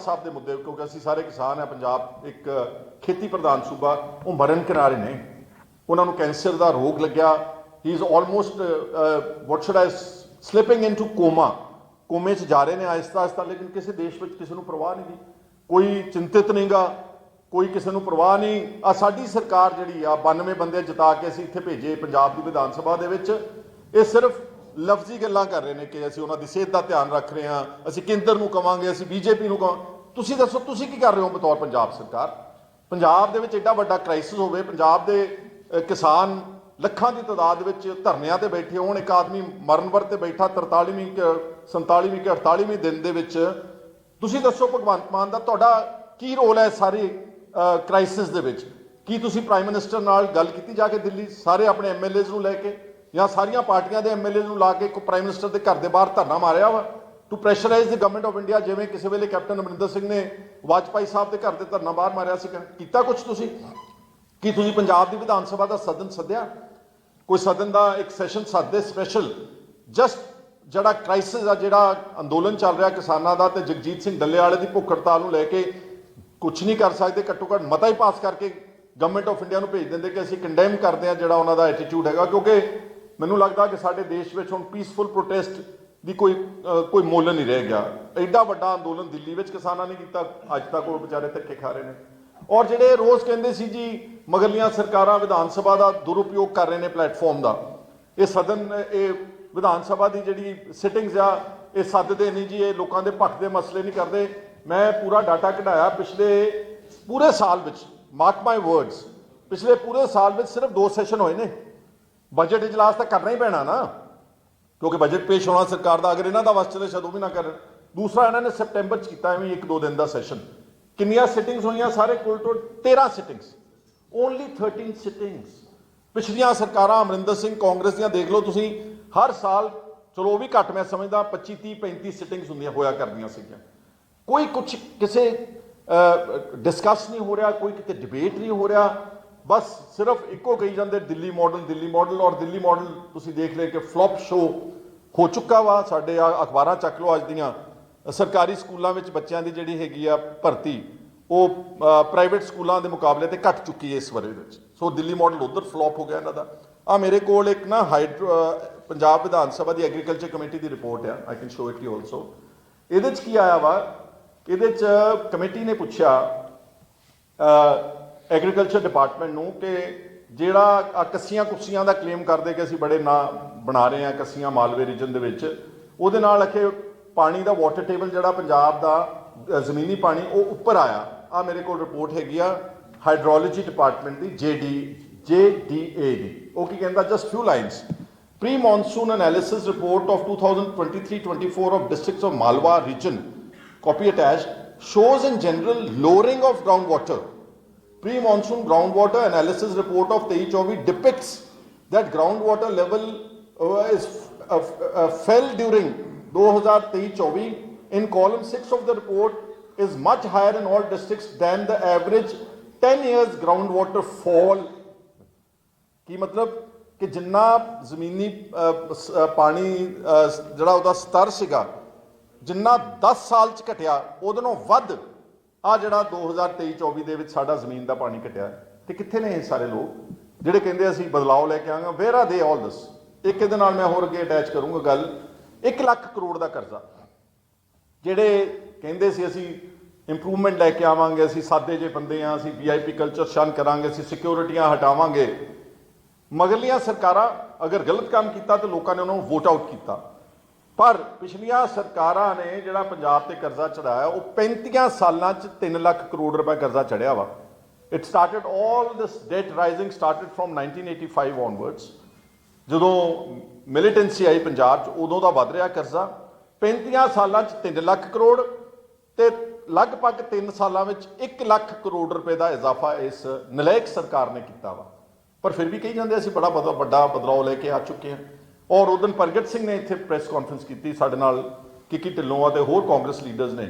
ਸਾਹਿਬ ਦੇ ਮੁੱਦੇ, ਕਿਉਂਕਿ ਅਸੀਂ ਸਾਰੇ ਕਿਸਾਨ ਆ ਪੰਜਾਬ ਇੱਕ ਖੇਤੀ ਪ੍ਰਧਾਨ ਸੂਬਾ, ਉਹ ਮਰਨ ਕਿਨਾਰੇ ਨੇ। ਉਹਨਾਂ ਨੂੰ ਕੈਂਸਰ ਦਾ ਰੋਗ ਲੱਗਿਆ। He is almost what should I slipping into coma ਕੋਮੇ 'ਚ ਜਾ ਰਹੇ ਨੇ ਆਹਿਸਤਾ ਆਹਿਸਤਾ, ਲੇਕਿਨ ਕਿਸੇ ਦੇਸ਼ ਵਿੱਚ ਕਿਸੇ ਨੂੰ ਪਰਵਾਹ ਨਹੀਂ ਦੀ। ਕੋਈ ਚਿੰਤਿਤ ਨਹੀਂਗਾ, ਕੋਈ ਕਿਸੇ ਨੂੰ ਪਰਵਾਹ ਨਹੀਂ। ਆ ਸਾਡੀ ਸਰਕਾਰ ਜਿਹੜੀ ਆ 92 ਬੰਦੇ ਜਿਤਾ ਕੇ ਅਸੀਂ ਇੱਥੇ ਭੇਜੇ ਪੰਜਾਬ ਦੀ ਵਿਧਾਨ ਸਭਾ ਦੇ ਵਿੱਚ, ਇਹ ਸਿਰਫ ਲਫ਼ਜ਼ੀ ਗੱਲਾਂ ਕਰ ਰਹੇ ਨੇ ਕਿ ਅਸੀਂ ਉਹਨਾਂ ਦੀ ਸਿਹਤ ਦਾ ਧਿਆਨ ਰੱਖ ਰਹੇ ਹਾਂ, ਅਸੀਂ ਕੇਂਦਰ ਨੂੰ ਕਵਾਂਗੇ, ਅਸੀਂ ਬੀਜੇਪੀ ਨੂੰ ਕਵਾਂ, ਤੁਸੀਂ ਦੱਸੋ, ਤੁਸੀਂ ਕੀ ਕਰ ਰਹੇ ਹੋ ਬਤੌਰ ਪੰਜਾਬ ਸਰਕਾਰ? ਪੰਜਾਬ ਦੇ ਵਿੱਚ ਐਡਾ ਵੱਡਾ ਕ੍ਰਾਈਸਿਸ ਹੋਵੇ, ਪੰਜਾਬ ਦੇ ਕਿਸਾਨ ਲੱਖਾਂ ਦੀ ਤਾਦਾਦ ਵਿੱਚ ਧਰਨਿਆਂ ਤੇ ਬੈਠੇ ਹੋਣ, ਇੱਕ ਆਦਮੀ ਮਰਨ ਵਰ ਤੇ ਬੈਠਾ 43ਵੀਂ ਕਿ 47ਵੀਂ ਕਿ 48ਵੀਂ ਦਿਨ ਦੇ ਵਿੱਚ, ਤੁਸੀਂ ਦੱਸੋ ਭਗਵੰਤ ਮਾਨ ਦਾ ਤੁਹਾਡਾ ਕੀ ਰੋਲ ਹੈ ਸਾਰੇ ਕ੍ਰਾਈਸਿਸ ਦੇ ਵਿੱਚ? ਕੀ ਤੁਸੀਂ ਪ੍ਰਾਈਮ ਮਿਨਿਸਟਰ ਨਾਲ ਗੱਲ ਕੀਤੀ ਜਾ ਕੇ ਦਿੱਲੀ, ਸਾਰੇ ਆਪਣੇ ਐਮਐਲਏਜ਼ ਨੂੰ ਲੈ ਕੇ? ਜਾਂ ਸਾਰੀਆਂ ਪਾਰਟੀਆਂ ਦੇ ਐਮਐਲਏ ਨੂੰ ਲਾ ਕੇ ਇੱਕ ਪ੍ਰਾਈਮ ਮਿਨਿਸਟਰ ਦੇ ਘਰ ਦੇ ਬਾਹਰ ਧਰਨਾ ਮਾਰਿਆ ਵਾ? To pressurise the government of India ਜਿਵੇਂ ਕਿਸੇ ਵੇਲੇ ਕੈਪਟਨ ਅਮਰਿੰਦਰ ਸਿੰਘ ਨੇ ਵਾਜਪਾਈ ਸਾਹਿਬ ਦੇ ਘਰ ਦੇ ਧਰਨਾ ਬਾਹਰ ਮਾਰਿਆ ਸੀ ਕੀਤਾ ਕੁਝ ਤੁਸੀਂ? ਕੀ ਤੁਸੀਂ ਪੰਜਾਬ ਦੀ ਵਿਧਾਨ ਸਭਾ ਦਾ ਸਦਨ ਸੱਦਿਆ? ਕੋਈ ਸਦਨ ਦਾ ਇੱਕ ਸੈਸ਼ਨ ਸੱਦਦੇ ਸਪੈਸ਼ਲ ਜਸਟ ਜਿਹੜਾ ਕ੍ਰਾਈਸਿਸ ਆ, ਜਿਹੜਾ ਅੰਦੋਲਨ ਚੱਲ ਰਿਹਾ ਕਿਸਾਨਾਂ ਦਾ ਤੇ ਜਗਜੀਤ ਸਿੰਘ ਡੱਲੇ ਵਾਲੇ ਦੀ ਭੁੱਖ ਹੜਤਾਲ ਨੂੰ ਲੈ ਕੇ ਕੁਝ ਨਹੀਂ ਕਰ ਸਕਦੇ ਘੱਟੋ ਘੱਟ ਮਤਾ ਹੀ ਪਾਸ ਕਰਕੇ ਗਵਰਨਮੈਂਟ ਆਫ ਇੰਡੀਆ ਨੂੰ ਭੇਜ ਦਿੰਦੇ ਕਿ ਅਸੀਂ ਕੰਡੈਮ ਕਰਦੇ ਆ ਜਿਹੜਾ ਉਹਨਾਂ ਦਾ ਐਟੀਟਿਊਡ ਹੈਗਾ, ਕਿਉਂਕਿ ਮੈਨੂੰ ਲੱਗਦਾ ਕਿ ਸਾਡੇ ਦੇਸ਼ ਵਿੱਚ ਹੁਣ ਪੀਸਫੁਲ ਪ੍ਰੋਟੈਸਟ ਦੀ ਕੋਈ ਕੋਈ ਮੁੱਲ ਨਹੀਂ ਰਹਿ ਗਿਆ। ਐਡਾ ਵੱਡਾ ਅੰਦੋਲਨ ਦਿੱਲੀ ਵਿੱਚ ਕਿਸਾਨਾਂ ਨੇ ਕੀਤਾ, ਅੱਜ ਤੱਕ ਉਹ ਵਿਚਾਰੇ ਧੱਕੇ ਖਾ ਰਹੇ ਨੇ। ਔਰ ਜਿਹੜੇ ਰੋਜ਼ ਕਹਿੰਦੇ ਸੀ ਜੀ, ਮਗਰਲੀਆਂ ਸਰਕਾਰਾਂ ਵਿਧਾਨ ਸਭਾ ਦਾ ਦੁਰਉਪਯੋਗ ਕਰ ਰਹੇ ਨੇ ਪਲੇਟਫਾਰਮ ਦਾ, ਇਹ ਸਦਨ, ਇਹ ਵਿਧਾਨ ਸਭਾ ਦੀ ਜਿਹੜੀ ਸਿਟਿੰਗਸ ਆ, ਇਹ ਸੱਦਦੇ ਨਹੀਂ ਜੀ, ਇਹ ਲੋਕਾਂ ਦੇ ਪੱਖ ਦੇ ਮਸਲੇ ਨਹੀਂ ਕਰਦੇ। ਮੈਂ ਪੂਰਾ ਡਾਟਾ ਕਢਾਇਆ ਪਿਛਲੇ ਪੂਰੇ ਸਾਲ ਵਿੱਚ ਮਾਰਕ ਮਾਈ ਵਰਡਸ ਪਿਛਲੇ ਪੂਰੇ ਸਾਲ ਵਿੱਚ ਸਿਰਫ ਦੋ ਸੈਸ਼ਨ ਹੋਏ ਨੇ। ਬਜਟ ਇਜਲਾਸ ਤਾਂ ਕਰਨਾ ਹੀ ਪੈਣਾ ਨਾ। ਕਿਉਂਕਿ ਬਜਟ ਪੇਸ਼ ਹੋਣਾ ਸਰਕਾਰ ਦਾ, ਅਗਰ ਇਹਨਾਂ ਦਾ ਵਸ ਚਲੇ ਸ਼ਾਇਦ ਉਹ ਵੀ ਨਾ ਕਰਨ ਦੂਸਰਾ ਇਹਨਾਂ ਨੇ ਸਪਟੈਂਬਰ ਚ ਕੀਤਾ ਐਵੇਂ ਇੱਕ ਦੋ ਦਿਨ ਦਾ ਸੈਸ਼ਨ ਕਿੰਨੀਆਂ ਸਿਟਿੰਗਸ ਹੋਈਆਂ? ਸਾਰੇ ਕੁੱਲ ਟੋਟ 13 ਸਿਟਿੰਗਸ ਓਨਲੀ 13 ਸਿਟਿੰਗਸ ਪਿਛਲੀਆਂ ਸਰਕਾਰਾਂ ਅਮਰਿੰਦਰ ਸਿੰਘ, ਕਾਂਗਰਸ ਦੀਆਂ ਦੇਖ ਲਓ ਤੁਸੀਂ, ਹਰ ਸਾਲ, ਚਲੋ ਉਹ ਵੀ ਘੱਟ ਮੈਂ ਸਮਝਦਾ 25 30 35 ਸਿਟਿੰਗਸ ਹੁੰਦੀਆਂ, ਹੋਇਆ ਕਰਦੀਆਂ ਸੀਗੀਆਂ। ਕੋਈ ਕੁਝ ਕਿਸੇ ਡਿਸਕਸ ਨਹੀਂ ਹੋ ਰਿਹਾ, ਕੋਈ ਕਿਤੇ ਡਿਬੇਟ ਨਹੀਂ ਹੋ ਰਿਹਾ। ਬਸ ਸਿਰਫ ਇੱਕੋ ਕਹੀ ਜਾਂਦੇ, ਦਿੱਲੀ ਮਾਡਲ ਦਿੱਲੀ ਮਾਡਲ ਔਰ ਦਿੱਲੀ ਮਾਡਲ ਤੁਸੀਂ ਦੇਖ ਲੈ ਕਿ ਫਲॉप ਸ਼ੋ ਹੋ ਚੁੱਕਾ ਵਾ। ਸਾਡੇ ਆ ਅਖਬਾਰਾਂ ਚੱਕ ਲਓ ਅੱਜ ਦੀਆਂ। ਸਰਕਾਰੀ ਸਕੂਲਾਂ ਵਿੱਚ ਬੱਚਿਆਂ ਦੀ ਜਿਹੜੀ ਹੈਗੀ ਆ ਭਰਤੀ, ਉਹ ਪ੍ਰਾਈਵੇਟ ਸਕੂਲਾਂ ਦੇ ਮੁਕਾਬਲੇ ਤੇ ਘਟ ਚੁੱਕੀ ਹੈ ਇਸ ਵਰੇ ਵਿੱਚ। ਸੋ ਦਿੱਲੀ ਮਾਡਲ ਉਧਰ ਫਲॉप ਹੋ ਗਿਆ ਇਹਨਾਂ ਦਾ। ਆ ਮੇਰੇ ਕੋਲ ਇੱਕ ਨਾ ਹਾਈਡਰੋ ਪੰਜਾਬ ਵਿਧਾਨ ਸਭਾ ਦੀ ਐਗਰੀਕਲਚਰ ਕਮੇਟੀ ਦੀ ਰਿਪੋਰਟ ਆ। I can show it you also ਇਹਦੇ ਚ ਕੀ ਆਇਆ ਵਾ? ਇਹਦੇ ਚ ਕਮੇਟੀ ਨੇ ਪੁੱਛਿਆ ਐਗਰੀਕਲਚਰ ਡਿਪਾਰਟਮੈਂਟ ਨੂੰ ਕਿ ਜਿਹੜਾ ਕੱਸੀਆਂ ਕੁੱਸੀਆਂ ਦਾ ਕਲੇਮ ਕਰਦੇ ਕਿ ਅਸੀਂ ਬੜੇ ਨਾ ਬਣਾ ਰਹੇ ਹਾਂ ਕੱਸੀਆਂ ਮਾਲਵੇ ਰੀਜਨ ਦੇ ਵਿੱਚ, ਉਹਦੇ ਨਾਲ ਅਖੇ ਪਾਣੀ ਦਾ ਵਾਟਰ ਟੇਬਲ ਜਿਹੜਾ ਪੰਜਾਬ ਦਾ ਜ਼ਮੀਨੀ ਪਾਣੀ, ਉਹ ਉੱਪਰ ਆਇਆ। ਆ ਮੇਰੇ ਕੋਲ ਰਿਪੋਰਟ ਹੈਗੀ ਆ ਹਾਈਡਰੋਲੋਜੀ ਡਿਪਾਰਟਮੈਂਟ ਦੀ ਜੇਡੀ ਜੇਡੀਏ ਦੀ। ਉਹ ਕੀ ਕਹਿੰਦਾ just few lines pre monsoon analysis report of 2023-24 of districts of Malwa region copy attached, shows in general lowering of groundwater pre-monsoon groundwater analysis report of 23 depicts that groundwater level uh, is uh, uh, fell during 2023-24 in column 6 of the report is much higher in all districts than the average 10 years groundwater fall ਕੀ ਮਤਲਬ ਕਿ ਜਿੰਨਾ ਜ਼ਮੀਨੀ ਅਹ, ਸ- ਅਹ, ਪਾਣੀ ਅਹ, ਜਿਹੜਾ ਉਹਦਾ ਸਤਰ ਸੀਗਾ ਜਿੰਨਾ 10 ਸਾਲ ਚ ਘਟਿਆ ਉਹਦੇ ਨਾਲੋਂ ਵੱਧ ਆ ਜਿਹੜਾ 2023-24 ਦੇ ਵਿੱਚ ਸਾਡਾ ਜ਼ਮੀਨ ਦਾ ਪਾਣੀ ਘਟਿਆ ਤੇ ਕਿੱਥੇ ਨੇ ਇਹ ਸਾਰੇ ਲੋਕ? ਜਿਹੜੇ ਕਹਿੰਦੇ ਅਸੀਂ ਬਦਲਾਅ ਲੈ ਕੇ ਆਵਾਂਗੇ ਵੇਅਰ ਆਰ ਦੇ ਆਲ ਦਿਸ ਇੱਕ ਇਹਦੇ ਨਾਲ ਮੈਂ ਹੋਰ ਅੱਗੇ ਅਟੈਚ ਕਰੂੰਗਾ ਗੱਲ। 1 ਲੱਖ ਕਰੋੜ ਦਾ ਕਰਜ਼ਾ। ਜਿਹੜੇ ਕਹਿੰਦੇ ਸੀ ਅਸੀਂ ਇੰਪਰੂਵਮੈਂਟ ਲੈ ਕੇ ਆਵਾਂਗੇ, ਅਸੀਂ ਸਾਦੇ ਜੇ ਬੰਦੇ ਆ ਅਸੀਂ ਵੀਆਈਪੀ ਕਲਚਰ ਸ਼ਨ ਕਰਾਂਗੇ, ਅਸੀਂ ਸਿਕਿਉਰਿਟੀਆਂ ਹਟਾਵਾਂਗੇ। ਮਗਰਲੀਆਂ ਸਰਕਾਰਾਂ ਅਗਰ ਗਲਤ ਕੰਮ ਕੀਤਾ ਤਾਂ ਲੋਕਾਂ ਨੇ ਉਹਨਾਂ ਨੂੰ ਵੋਟ ਆਊਟ ਕੀਤਾ। ਪਰ ਪਿਛਲੀਆਂ ਸਰਕਾਰਾਂ ਨੇ ਜਿਹੜਾ ਪੰਜਾਬ ਤੇ ਕਰਜ਼ਾ ਚੜਾਇਆ ਉਹ 35 ਸਾਲਾਂ 'ਚ 3 ਲੱਖ ਕਰੋੜ ਰੁਪਏ ਕਰਜ਼ਾ ਚੜਿਆ ਵਾ। It started all this debt rising started from 1985 onwards ਜਦੋਂ ਮਿਲੀਟੈਂਸੀ ਆਈ ਪੰਜਾਬ 'ਚ, ਉਦੋਂ ਦਾ ਵੱਧ ਰਿਹਾ ਕਰਜ਼ਾ। 35 ਸਾਲਾਂ 'ਚ 3 ਲੱਖ ਕਰੋੜ ਤੇ ਲਗਭਗ 3 ਸਾਲਾਂ ਵਿੱਚ 1 ਲੱਖ ਕਰੋੜ ਰੁਪਏ ਦਾ ਇਜ਼ਾਫਾ ਇਸ ਨਲਾਇਕ ਸਰਕਾਰ ਨੇ ਕੀਤਾ ਵਾ। ਪਰ ਫਿਰ ਵੀ ਕਹੀ ਜਾਂਦੇ ਅਸੀਂ ਬੜਾ ਬਦ- ਵੱਡਾ ਬਦਲਾਅ ਲੈ ਕੇ ਆ ਚੁੱਕੇ ਹਾਂ। ਔਰ ਉਦੋਂ ਪ੍ਰਗਟ ਸਿੰਘ ਨੇ ਇੱਥੇ ਪ੍ਰੈਸ ਕਾਨਫਰੰਸ ਕੀਤੀ ਸਾਡੇ ਨਾਲ, ਕਿਕੀ ਢਿੱਲੋਂ ਅਤੇ ਹੋਰ ਕਾਂਗਰਸ ਲੀਡਰਸ ਨੇ।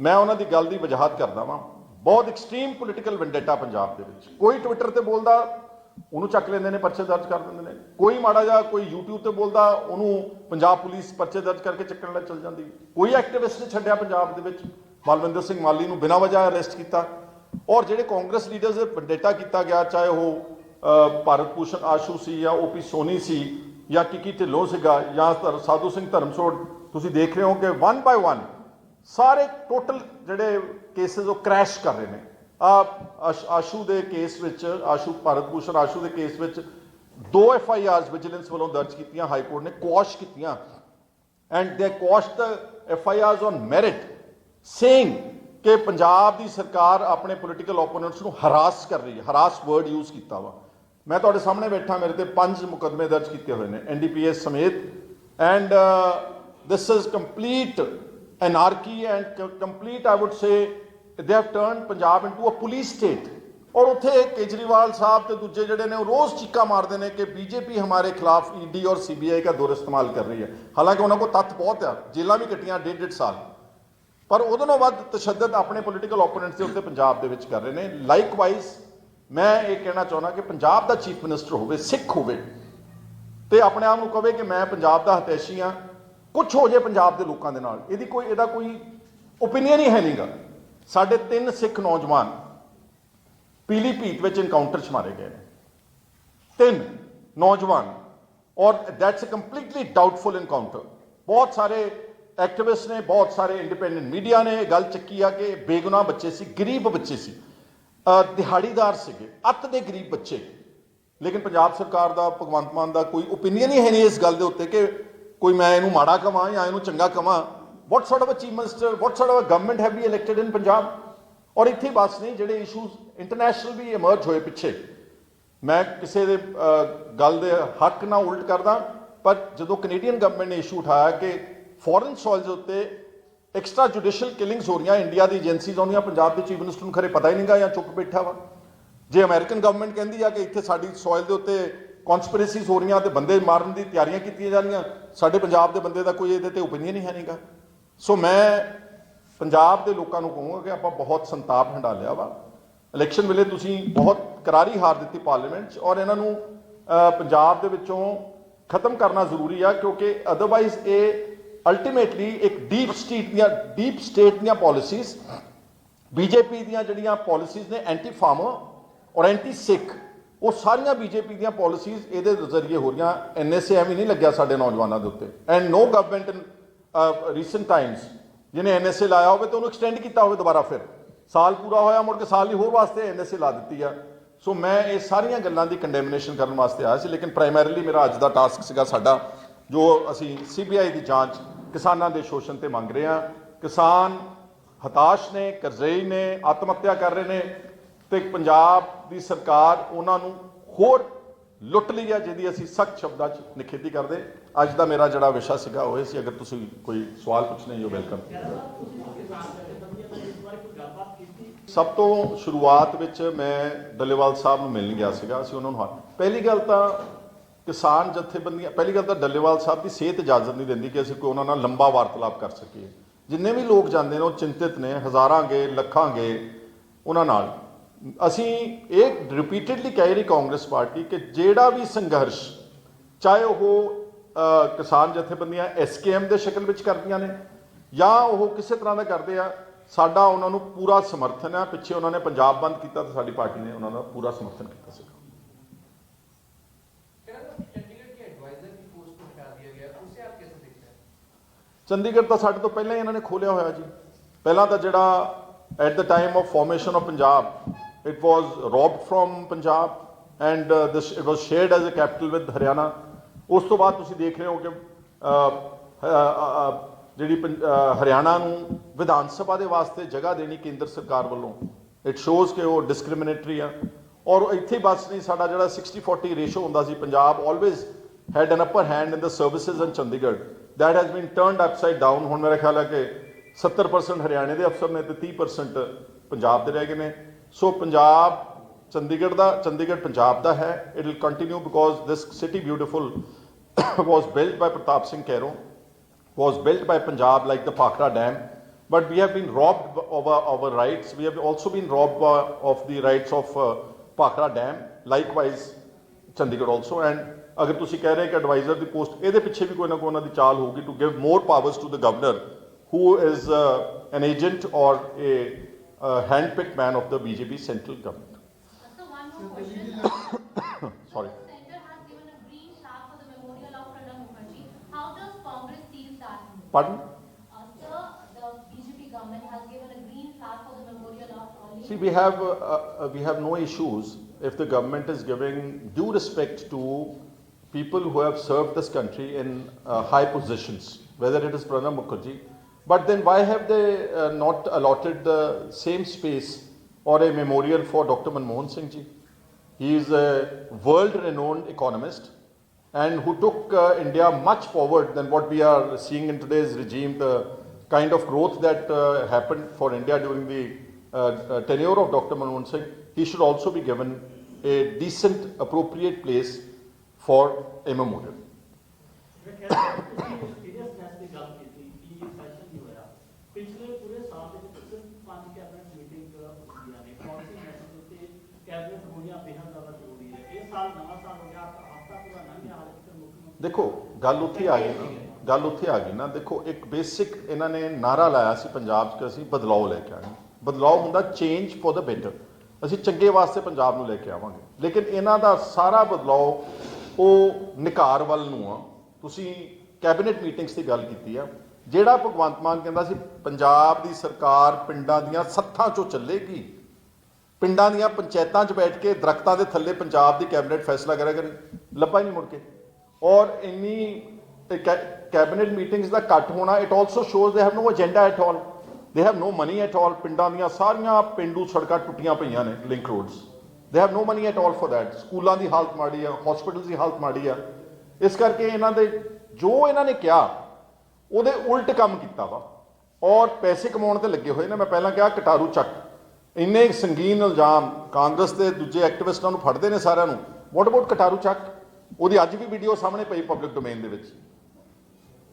ਮੈਂ ਉਹਨਾਂ ਦੀ ਗੱਲ ਦੀ ਵਜਾਹਤ ਕਰਦਾ ਵਾਂ। ਬਹੁਤ ਐਕਸਟ੍ਰੀਮ ਪੋਲੀਟੀਕਲ ਵੈਂਡੇਟਾ ਪੰਜਾਬ ਦੇ ਵਿੱਚ। ਕੋਈ ਟਵਿੱਟਰ ਤੇ ਬੋਲਦਾ, ਉਹਨੂੰ ਚੱਕ ਲੈਂਦੇ ਨੇ, ਪਰਚੇ ਦਰਜ ਕਰ ਦਿੰਦੇ ਨੇ। ਕੋਈ ਮਾੜਾ ਜਿਹਾ ਕੋਈ YouTube ਤੇ ਬੋਲਦਾ, ਉਹਨੂੰ ਪੰਜਾਬ ਪੁਲਿਸ ਪਰਚੇ ਦਰਜ ਕਰਕੇ ਚੱਕਣ ਲੈ ਚਲ ਜਾਂਦੀ। ਕੋਈ ਐਕਟਿਵਿਸਟ ਨਹੀਂ ਛੱਡਿਆ ਪੰਜਾਬ ਦੇ ਵਿੱਚ। ਬਲਵਿੰਦਰ ਸਿੰਘ ਮਾਲੀ ਨੂੰ ਬਿਨਾਂ ਵਜ੍ਹਾ ਅਰੈਸਟ ਕੀਤਾ। ਔਰ ਜਿਹੜੇ ਕਾਂਗਰਸ ਲੀਡਰਸ ਦੇ ਵੰਡੇਟਾ ਕੀਤਾ ਗਿਆ, ਚਾਹੇ ਉਹ ਭਾਰਤ ਭੂਸ਼ਣ ਆਸ਼ੂ ਸੀ ਜਾਂ ਓਪੀ ਸੋਨੀ ਸੀ ਜਾਂ ਕਿਕੀ ਢਿੱਲੋਂ ਸੀਗਾ, ਜਾਂ ਧਰ- ਸਾਧੂ ਸਿੰਘ ਧਰਮਸੋੜ ਤੁਸੀਂ ਦੇਖ ਰਹੇ ਹੋ ਕਿ ਵਨ ਬਾਏ ਵਨ ਸਾਰੇ ਟੋਟਲ ਜਿਹੜੇ ਕੇਸਿਸ ਉਹ ਕ੍ਰੈਸ਼ ਕਰ ਰਹੇ ਨੇ। ਆ ਆਸ਼ੂ ਦੇ ਕੇਸ ਵਿੱਚ, ਆਸ਼ੂ, ਭਾਰਤ ਭੂਸ਼ਣ ਆਸ਼ੂ ਦੇ ਕੇਸ ਵਿੱਚ ਦੋ ਐਫ ਆਈ ਆਰਸ ਵਿਜੀਲੈਂਸ ਵੱਲੋਂ ਦਰਜ ਕੀਤੀਆਂ ਹਾਈ ਕੋਰਟ ਨੇ ਕੁਆਸ਼ ਕੀਤੀਆਂ। And they quash the F I Rs on merit saying ਕਿ ਪੰਜਾਬ ਦੀ ਸਰਕਾਰ ਆਪਣੇ ਪੋਲੀਟੀਕਲ ਓਪੋਨੈਂਟਸ ਨੂੰ ਹਰਾਸ ਕਰ ਰਹੀ ਹੈ ਹਰਾਸ ਵਰਡ ਯੂਜ਼ ਕੀਤਾ ਵਾ। ਮੈਂ ਤੁਹਾਡੇ ਸਾਹਮਣੇ ਬੈਠਾ, ਮੇਰੇ ਤੇ ਪੰਜ ਮੁਕੱਦਮੇ ਦਰਜ ਕੀਤੇ ਹੋਏ ਨੇ ਐਨਡੀਪੀਐਸ ਸਮੇਤ। And this is complete anarchy and complete, I would say, they have turned Punjab into a police state. ਔਰ ਉੱਥੇ ਕੇਜਰੀਵਾਲ ਸਾਹਿਬ ਤੇ ਦੂਜੇ ਜਿਹੜੇ ਨੇ ਉਹ ਰੋਜ਼ ਚੀਕਾ ਮਾਰਦੇ ਨੇ ਕਿ ਬੀਜੇਪੀ ਹਮਾਰੇ ਖਿਲਾਫ ਈਡੀ ਔਰ ਸੀਬੀਆਈ ਦਾ ਦੁਰ ਇਸਤੇਮਾਲ ਕਰ ਰਹੀ ਹੈ ਹਾਲਾਂਕਿ ਉਹਨਾਂ ਕੋਲ ਤੱਥ ਬਹੁਤ ਆ ਜੇਲਾਂ ਵੀ ਕੱਟੀਆਂ ਡੇਢ ਡੇਢ ਸਾਲ ਪਰ ਉਹਦੇ ਨਾਲੋਂ ਵੱਧ ਤਸ਼ੱਦਦ ਆਪਣੇ ਪੋਲੀਟੀਕਲ ਓਪੋਨੈਂਟਸ ਦੇ ਉੱਤੇ ਪੰਜਾਬ ਦੇ ਵਿੱਚ ਕਰ ਰਹੇ ਨੇ ਲਾਈਕਵਾਈਜ਼ ਮੈਂ ਇਹ ਕਹਿਣਾ ਚਾਹੁੰਦਾ ਕਿ ਪੰਜਾਬ ਦਾ ਚੀਫ ਮਿਨਿਸਟਰ ਹੋਵੇ, ਸਿੱਖ ਹੋਵੇ, ਤੇ ਆਪਣੇ ਆਪ ਨੂੰ ਕਹੇ ਕਿ ਮੈਂ ਪੰਜਾਬ ਦਾ ਹਤੈਸ਼ੀ ਆ ਕੁਝ ਹੋ ਜੇ ਪੰਜਾਬ ਦੇ ਲੋਕਾਂ ਦੇ ਨਾਲ। ਇਹਦੀ ਕੋਈ ਇਹਦਾ ਕੋਈ ਓਪੀਨੀਅਨ ਹੀ ਹੈ ਨਹੀਂਗਾ ਸਾਡੇ ਤਿੰਨ ਸਿੱਖ ਨੌਜਵਾਨ ਪੀਲੀਭੀਤ ਵਿੱਚ ਇਨਕਾਊਂਟਰ 'ਚ ਮਾਰੇ ਗਏ ਨੇ। ਤਿੰਨ ਨੌਜਵਾਨ ਔਰ that's a completely doubtful encounter ਬਹੁਤ ਸਾਰੇ ਐਕਟਿਵਿਸਟ ਨੇ, ਬਹੁਤ ਸਾਰੇ ਇੰਡੀਪੈਂਡੈਂਟ ਮੀਡੀਆ ਨੇ ਇਹ ਗੱਲ ਚੱਕੀ ਆ ਕਿ ਬੇਗੁਨਾਹ ਬੱਚੇ ਸੀ, ਗਰੀਬ ਬੱਚੇ ਸੀ। ਦਿਹਾੜੀਦਾਰ ਸੀਗੇ, ਅੱਤ ਦੇ ਗਰੀਬ ਬੱਚੇ। ਲੇਕਿਨ ਪੰਜਾਬ ਸਰਕਾਰ ਦਾ, ਭਗਵੰਤ ਮਾਨ ਦਾ ਕੋਈ ਓਪੀਨੀਅਨ ਹੀ ਹੈ ਨਹੀਂ ਇਸ ਗੱਲ ਦੇ ਉੱਤੇ ਕਿ ਕੋਈ ਮੈਂ ਇਹਨੂੰ ਮਾੜਾ ਕਵਾਂ ਜਾਂ ਇਹਨੂੰ ਚੰਗਾ ਕਵਾਂ। What sort of chief minister what sort of a government have be elected in Punjab ਔਰ ਇੱਥੇ ਬਸ ਨਹੀਂ, ਜਿਹੜੇ ਇਸ਼ੂਜ਼ ਇੰਟਰਨੈਸ਼ਨਲ ਵੀ ਐਮਰਜ ਹੋਏ ਪਿੱਛੇ। ਮੈਂ ਕਿਸੇ ਦੇ ਗੱਲ ਦੇ ਹੱਕ ਨਾਲ ਉਲਟ ਕਰਦਾ, ਪਰ ਜਦੋਂ ਕੈਨੇਡੀਅਨ ਗਵਰਨਮੈਂਟ ਨੇ ਇਸ਼ੂ ਉਠਾਇਆ ਕਿ ਫੋਰਨ ਸੋਇਲ ਦੇ ਉੱਤੇ ਐਕਸਟਰਾ ਜੁਡੀਸ਼ੀਅਲ ਕਿਲਿੰਗਸ ਹੋ ਰਹੀਆਂ ਇੰਡੀਆ ਦੀ ਏਜੰਸੀਜ਼ ਆਉਂਦੀਆਂ, ਪੰਜਾਬ ਦੇ ਚੀਫ ਮਿਨਿਸਟਰ ਨੂੰ ਖਰੇ ਪਤਾ ਹੀ ਨਹੀਂਗਾ ਜਾਂ ਚੁੱਪ ਬੈਠਾ ਵਾ। ਜੇ ਅਮਰੀਕਨ ਗਵਰਨਮੈਂਟ ਕਹਿੰਦੀ ਆ ਕਿ ਇੱਥੇ ਸਾਡੀ ਸੋਇਲ ਦੇ ਉੱਤੇ ਕਨਸਪੀਰੇਸੀਜ਼ ਹੋ ਰਹੀਆਂ ਤੇ ਬੰਦੇ ਮਾਰਨ ਦੀ ਤਿਆਰੀਆਂ ਕੀਤੀਆਂ ਜਾ ਰਹੀਆਂ ਸਾਡੇ ਪੰਜਾਬ ਦੇ ਬੰਦੇ ਦਾ ਕੋਈ ਇਹਦੇ ਤੇ ਓਪੀਨੀਅਨ ਹੀ ਹੈ ਨਹੀਂਗਾ। ਸੋ ਮੈਂ ਪੰਜਾਬ ਦੇ ਲੋਕਾਂ ਨੂੰ ਕਹੂੰਗਾ ਕਿ ਆਪਾਂ ਬਹੁਤ ਸੰਤਾਪ ਹੰਡਾਲਿਆ ਵਾ। ਇਲੈਕਸ਼ਨ ਵੇਲੇ ਤੁਸੀਂ ਬਹੁਤ ਕਰਾਰੀ ਹਾਰ ਦਿੱਤੀ ਪਾਰਲੀਮੈਂਟ 'ਚ ਔਰ ਇਹਨਾਂ ਨੂੰ ਪੰਜਾਬ ਦੇ ਵਿੱਚੋਂ ਖਤਮ ਕਰਨਾ ਜ਼ਰੂਰੀ ਆ ਕਿਉਂਕਿ ਅਦਰਵਾਈਜ਼ ਇਹ ਅਲਟੀਮੇਟਲੀ ਇੱਕ ਡੀਪ ਸਟੇਟ ਦੀਆਂ ਡੀਪ ਸਟੇਟ ਦੀਆਂ ਪਾਲਿਸੀਜ਼ ਬੀਜੇਪੀ ਦੀਆਂ ਜਿਹੜੀਆਂ ਪਾਲਿਸੀਜ਼ ਨੇ ਐਂਟੀ ਫਾਰਮਰ ਔਰ ਐਂਟੀ ਸਿੱਖ ਉਹ ਸਾਰੀਆਂ ਬੀਜੇਪੀ ਦੀਆਂ ਪਾਲਿਸੀਜ਼ ਇਹਦੇ ਜ਼ਰੀਏ ਹੋ ਰਹੀਆਂ। ਐਨਐਸਏ ਐਵੇਂ ਨਹੀਂ ਲੱਗਿਆ ਸਾਡੇ ਨੌਜਵਾਨਾਂ ਦੇ ਉੱਤੇ। And no government in recent times ਜਿਹਨੇ ਐਨਐਸਏ ਲਾਇਆ ਹੋਵੇ ਤੇ ਉਹਨੂੰ ਐਕਸਟੈਂਡ ਕੀਤਾ ਹੋਵੇ ਦੁਬਾਰਾ ਫਿਰ। ਸਾਲ ਪੂਰਾ ਹੋਇਆ, ਮੁੜ ਕੇ ਸਾਲ ਹੀ ਹੋਰ ਵਾਸਤੇ ਐਨਐਸਏ ਲਾ ਦਿੱਤੀ ਆ। ਸੋ ਮੈਂ ਇਹ ਸਾਰੀਆਂ ਗੱਲਾਂ ਦੀ ਕੰਡੈਮਨੇਸ਼ਨ ਕਰਨ ਵਾਸਤੇ ਆਇਆ ਸੀ, ਲੇਕਿਨ ਪ੍ਰਾਇਮਰੀਲੀ ਮੇਰਾ ਅੱਜ ਦਾ ਟਾਸਕ ਸੀਗਾ ਸਾਡਾ, ਜੋ ਅਸੀਂ ਸੀਬੀਆਈ ਦੀ ਜਾਂਚ ਕਿਸਾਨਾਂ ਦੇ ਸ਼ੋਸ਼ਣ ਤੇ ਮੰਗ ਰਹੇ ਹਾਂ। ਕਿਸਾਨ ਹਤਾਸ਼ ਨੇ, ਕਰਜ਼ਈ ਨੇ ਆਤਮ ਹੱਤਿਆ ਕਰ ਰਹੇ ਨੇ ਤੇ ਪੰਜਾਬ ਦੀ ਸਰਕਾਰ ਉਹਨਾਂ ਨੂੰ ਹੋਰ ਲੁੱਟ ਲਈ ਆ, ਜਿਹਦੀ ਅਸੀਂ ਸਖਤ ਸ਼ਬਦਾਂ 'ਚ ਨਿਖੇਧੀ ਕਰਦੇ। ਅੱਜ ਦਾ ਮੇਰਾ ਜਿਹੜਾ ਵਿਸ਼ਾ ਸੀਗਾ, ਉਹ ਇਹ ਸੀ, ਅਗਰ ਤੁਸੀਂ ਕੋਈ ਸਵਾਲ ਪੁੱਛਣੇ ਹੋ ਵੈਲਕਮ ਸਭ ਤੋਂ ਸ਼ੁਰੂਆਤ ਵਿੱਚ ਮੈਂ ਡੱਲੇਵਾਲ ਸਾਹਿਬ ਨੂੰ ਮਿਲਣ ਗਿਆ ਸੀਗਾ। ਅਸੀਂ ਉਹਨਾਂ ਨੂੰ ਹਾਂ ਪਹਿਲੀ ਗੱਲ ਤਾਂ ਕਿਸਾਨ ਜਥੇਬੰਦੀਆਂ, ਪਹਿਲੀ ਗੱਲ ਤਾਂ ਡੱਲੇਵਾਲ ਸਾਹਿਬ ਦੀ ਸਿਹਤ ਇਜਾਜ਼ਤ ਨਹੀਂ ਦਿੰਦੀ ਕਿ ਅਸੀਂ ਕੋਈ ਉਹਨਾਂ ਨਾਲ ਲੰਬਾ ਵਾਰਤਾਲਾਪ ਕਰ ਸਕੀਏ। ਜਿੰਨੇ ਵੀ ਲੋਕ ਜਾਂਦੇ ਨੇ, ਉਹ ਚਿੰਤਿਤ ਨੇ, ਹਜ਼ਾਰਾਂ ਗੇ ਲੱਖਾਂ ਗੇ ਉਹਨਾਂ ਨਾਲ। ਅਸੀਂ ਇਹ ਰਿਪੀਟਿਡਲੀ ਕਹਿ ਰਹੀ ਕਾਂਗਰਸ ਪਾਰਟੀ ਕਿ ਜਿਹੜਾ ਵੀ ਸੰਘਰਸ਼, ਚਾਹੇ ਉਹ ਕਿਸਾਨ ਜਥੇਬੰਦੀਆਂ ਐਸਕੇਐਮ ਦੇ ਸ਼ਕਲ ਵਿੱਚ ਕਰਦੀਆਂ ਨੇ, ਜਾਂ ਉਹ ਕਿਸੇ ਤਰ੍ਹਾਂ ਦਾ ਕਰਦੇ ਆ, ਸਾਡਾ ਉਹਨਾਂ ਨੂੰ ਪੂਰਾ ਸਮਰਥਨ ਹੈ ਪਿੱਛੇ ਉਹਨਾਂ ਨੇ ਪੰਜਾਬ ਬੰਦ ਕੀਤਾ ਤਾਂ ਸਾਡੀ ਪਾਰਟੀ ਨੇ ਉਹਨਾਂ ਦਾ ਪੂਰਾ ਸਮਰਥਨ ਕੀਤਾ ਸੀ। ਚੰਡੀਗੜ੍ਹ ਤਾਂ ਸਾਡੇ ਤੋਂ ਪਹਿਲਾਂ ਹੀ ਇਹਨਾਂ ਨੇ ਖੋਲਿਆ ਹੋਇਆ ਜੀ। ਪਹਿਲਾਂ ਤਾਂ ਜਿਹੜਾ at the time of formation of Punjab it was robbed from Punjab and this it was shared as a capital with Haryana ਉਸ ਤੋਂ ਬਾਅਦ ਤੁਸੀਂ ਦੇਖ ਰਹੇ ਹੋ ਕਿ ਜਿਹੜੀ ਪੰਜ- ਹਰਿਆਣਾ ਨੂੰ ਵਿਧਾਨ ਸਭਾ ਦੇ ਵਾਸਤੇ ਜਗ੍ਹਾ ਦੇਣੀ ਕੇਂਦਰ ਸਰਕਾਰ ਵੱਲੋਂ ਇਟ ਸ਼ੋਜ਼ ਕਿ ਉਹ ਡਿਸਕ੍ਰਿਮੀਨੇਟਰੀ ਆ। ਔਰ ਇੱਥੇ ਬਸ ਨਹੀਂ, ਸਾਡਾ ਜਿਹੜਾ 60 40 ਰੇਸ਼ੋ ਹੁੰਦਾ ਸੀ Punjab always had an upper hand in the services in Chandigarh that has been turned upside down ਹੁਣ ਮੇਰਾ ਖਿਆਲ ਹੈ ਕਿ 70% ਹਰਿਆਣੇ ਦੇ ਅਫਸਰ ਨੇ ਤੇ 30% ਪੰਜਾਬ ਦੇ ਰਹਿ ਗਏ ਨੇ ਸੋ ਪੰਜਾਬ ਚੰਡੀਗੜ੍ਹ ਦਾ ਚੰਡੀਗੜ੍ਹ ਪੰਜਾਬ ਦਾ ਹੈ it will continue because this city beautiful was built by Pratap Singh Kero was built by Punjab like the Pakra Dam, but we have been robbed of our, of our rights. We have also been robbed uh, of the rights of uh, Pakra Dam. Likewise, Chandigarh also. And ਅਗਰ ਤੁਸੀਂ ਕਹਿ ਰਹੇ ਕਿ advisor ਦੀ post ਇਹਦੇ ਪਿੱਛੇ ਵੀ ਕੋਈ ਨਾ ਕੋਈ ਉਹਨਾਂ ਦੀ ਚਾਲ ਹੋਊਗੀ to give more powers to the governor who is uh, an agent or a uh, hand-picked man of the BJP central government. So one more question. Sorry. The center has given a green flag for the memorial of Pranab Mukherjee. How does Congress see that move? Pardon? Uh, sir, the BJP government has given a green flag for the memorial of early. See, we have, uh, uh, we have no issues if the government is giving due respect to people who have served this country in uh, high positions, whether it is Pranab Mukherjee. But then why have they uh, not allotted the same space or a memorial for Dr. Manmohan Singh ji? He is a world-renowned economist and who took uh, India much forward than what we are seeing in today's regime, the kind of growth that uh, happened for India during the uh, uh, tenure of Dr. Manmohan Singh, he should also be given a decent, appropriate place for a memorial. ਦੇਖੋ, ਗੱਲ ਉੱਥੇ ਆ ਗਈ ਗੱਲ ਉੱਥੇ ਆ ਗਈ ਨਾ, ਦੇਖੋ, ਇੱਕ ਬੇਸਿਕ ਇਹਨਾਂ ਨੇ ਨਾਰਾ ਲਾਇਆ ਸੀ ਪੰਜਾਬ 'ਚ ਅਸੀਂ ਬਦਲਾਓ ਲੈ ਕੇ ਆਣਾ ਬਦਲਾਓ ਹੁੰਦਾ ਚੇਂਜ ਫॉर द ਬੈਟਰ ਅਸੀਂ ਚੰਗੇ ਵਾਸਤੇ ਪੰਜਾਬ ਨੂੰ ਲੈ ਕੇ ਆਵਾਂਗੇ। ਲੇਕਿਨ ਇਹਨਾਂ ਦਾ ਸਾਰਾ ਬਦਲਾਓ ਉਹ ਨਿਕਾਰ ਵੱਲ ਨੂੰ ਆ। ਤੁਸੀਂ ਕੈਬਨਿਟ ਮੀਟਿੰਗਸ ਦੀ ਗੱਲ ਕੀਤੀ ਆ। ਜਿਹੜਾ ਭਗਵੰਤ ਮਾਨ ਕਹਿੰਦਾ ਸੀ, ਪੰਜਾਬ ਦੀ ਸਰਕਾਰ ਪਿੰਡਾਂ ਦੀਆਂ ਸੱਥਾਂ 'ਚੋਂ ਚੱਲੇਗੀ। ਪਿੰਡਾਂ ਦੀਆਂ ਪੰਚਾਇਤਾਂ 'ਚ ਬੈਠ ਕੇ ਦਰਖਤਾਂ ਦੇ ਥੱਲੇ ਪੰਜਾਬ ਦੀ ਕੈਬਨਿਟ ਫੈਸਲਾ ਕਰਿਆ ਕਰੇ। ਲੱਭਾ ਹੀ ਨਹੀਂ ਮੁੜ ਕੇ। ਔਰ ਇੰਨੀ ਕੈਬਨਿਟ ਮੀਟਿੰਗਸ ਦਾ ਘੱਟ ਹੋਣਾ it also shows they have no agenda at all they have no money at all ਪਿੰਡਾਂ ਦੀਆਂ ਸਾਰੀਆਂ ਪਿੰਡੂ ਸੜਕਾਂ ਟੁੱਟੀਆਂ ਪਈਆਂ ਨੇ link roads they have no money at all for that ਸਕੂਲਾਂ ਦੀ ਹਾਲਤ ਮਾੜੀ ਆ ਹਸਪੀਟਲਸ ਦੀ ਹਾਲਤ ਮਾੜੀ ਆ। ਇਸ ਕਰਕੇ ਇਹਨਾਂ ਦੇ, ਜੋ ਇਹਨਾਂ ਨੇ ਕਿਹਾ, ਉਹਦੇ ਉਲਟ ਕੰਮ ਕੀਤਾ ਵਾ। ਔਰ ਪੈਸੇ ਕਮਾਉਣ ਤੇ ਲੱਗੇ ਹੋਏ ਨੇ। ਮੈਂ ਪਹਿਲਾਂ ਕਿਹਾ ਕਟਾਰੂ ਚੱਕ। ਇੰਨੇ ਸੰਗੀਨ ਇਲਜ਼ਾਮ ਕਾਂਗਰਸ ਦੇ ਦੂਜੇ ਐਕਟੀਵਿਸਟਾਂ ਨੂੰ ਫੜਦੇ ਨੇ ਸਾਰਿਆਂ ਨੂੰ। ਵਾਟ ਅਬਾਊਟ ਕਟਾਰੂ ਚੱਕ? ਉਹਦੀ ਅੱਜ ਵੀ ਵੀਡੀਓ ਸਾਹਮਣੇ ਪਈ ਪਬਲਿਕ ਡੋਮੇਨ ਦੇ ਵਿੱਚ।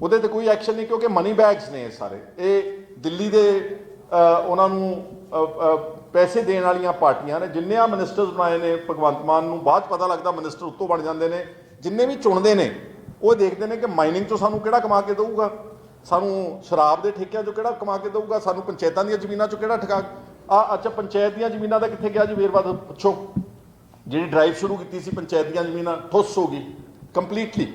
ਉਹਦੇ ਤੇ ਕੋਈ ਐਕਸ਼ਨ ਨਹੀਂ, ਕਿਉਂਕਿ ਮਨੀ ਬੈਗਸ ਨੇ ਇਹ ਸਾਰੇ। ਇਹ ਦਿੱਲੀ ਦੇ ਉਹਨਾਂ ਨੂੰ ਪੈਸੇ ਦੇਣ ਵਾਲੀਆਂ ਪਾਰਟੀਆਂ ਨੇ ਜਿੰਨੇ ਆ ਮਿਨਿਸਟਰਸ ਬਣਾਏ ਨੇ, ਭਗਵੰਤ ਮਾਨ ਨੂੰ ਬਾਅਦ 'ਚ ਪਤਾ ਲੱਗਦਾ ਮਿਨਿਸਟਰ ਉੱਤੋਂ ਬਣ ਜਾਂਦੇ ਨੇ, ਜਿੰਨੇ ਵੀ ਚੁਣਦੇ ਨੇ, ਉਹ ਦੇਖਦੇ ਨੇ ਕਿ ਮਾਈਨਿੰਗ 'ਚੋਂ ਸਾਨੂੰ ਕਿਹੜਾ ਕਮਾ ਕੇ ਦੇਊਗਾ? ਸਾਨੂੰ ਸ਼ਰਾਬ ਦੇ ਠੇਕਿਆਂ 'ਚੋਂ ਕਿਹੜਾ ਕਮਾ ਕੇ ਦੇਊਗਾ? ਸਾਨੂੰ ਪੰਚਾਇਤਾਂ ਦੀਆਂ ਜ਼ਮੀਨਾਂ 'ਚੋਂ ਕਿਹੜਾ ਠਕਾ ਆ, ਅੱਛਾ, ਪੰਚਾਇਤ ਦੀਆਂ ਜ਼ਮੀਨਾਂ ਦਾ ਕਿੱਥੇ ਗਿਆ? ਜੀ ਵੇਰਵਾ ਪੁੱਛੋ। ਜਿਹੜੀ ਡਰਾਈਵ ਸ਼ੁਰੂ ਕੀਤੀ ਸੀ, ਪੰਚਾਇਤ ਦੀਆਂ ਜ਼ਮੀਨਾਂ, ਠੁੱਸ ਹੋ ਗਈ ਕੰਪਲੀਟਲੀ